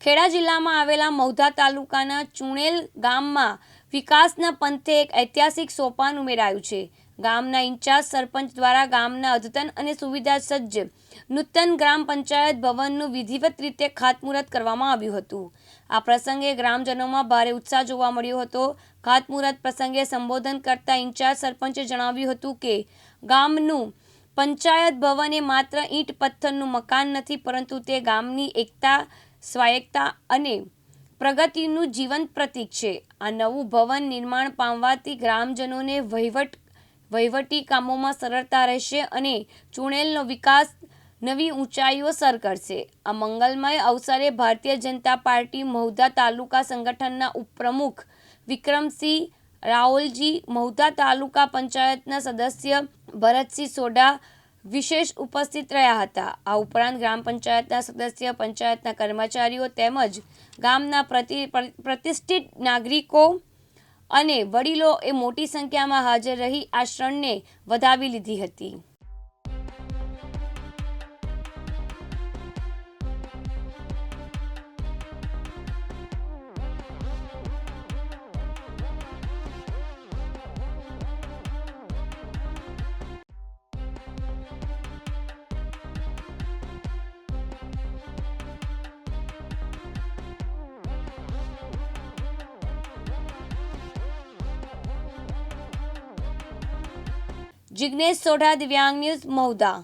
ખેડા જિલ્લામાં આવેલા મૌધા તાલુકાના ચુણેલ ગામમાં વિકાસના પંથે એક ઐતિહાસિક સોપાન ઉમેરાયું છે. ગામના ઇન્ચાર્જ સરપંચ દ્વારા ગામના અદ્યતન અને સુવિધા સજ્જ નૂતન ગ્રામ પંચાયત ભવનનું વિધિવત રીતે ખાતમુહૂર્ત કરવામાં આવ્યું હતું. આ પ્રસંગે ગ્રામજનોમાં ભારે ઉત્સાહ જોવા મળ્યો હતો. ખાતમુહૂર્ત પ્રસંગે સંબોધન કરતા ઇન્ચાર્જ સરપંચે જણાવ્યું હતું કે, ગામનું પંચાયત ભવન એ માત્ર ઈંટ પથ્થરનું મકાન નથી, પરંતુ તે ગામની એકતા સ્વાયત્તા અને પ્રગતિનું જીવંત પ્રતીક છે. આ નવું ભવન નિર્માણ પામવાથી ગ્રામજનોને વહીવટ, વહીવટી કામોમાં સરળતા રહેશે અને ચુણેલનો વિકાસ નવી ઊંચાઈઓ સર કરશે આ મંગલમય અવસરે ભારતીય જનતા પાર્ટી મહુધા તાલુકા સંગઠનના ઉપપ્રમુખ વિક્રમસિંહ રાઓલજી મહુધા તાલુકા પંચાયતના સદસ્ય ભરતસિંહ સોઢા વિશેષ ઉપસ્થિત રહ્યા હતા. આ ઉપરાંત ગ્રામ પંચાયતના સદસ્ય, પંચાયતના કર્મચારીઓ તેમજ ગામના પ્રતિ, પ્રતિષ્ઠિત નાગરિકો અને વડીલો એ મોટી સંખ્યામાં હાજર રહી આ શ્રણને વધાવી લીધી હતી. જિગ્નેશ સોઢા દિવ્યાંગ ન્યૂઝ મહુધા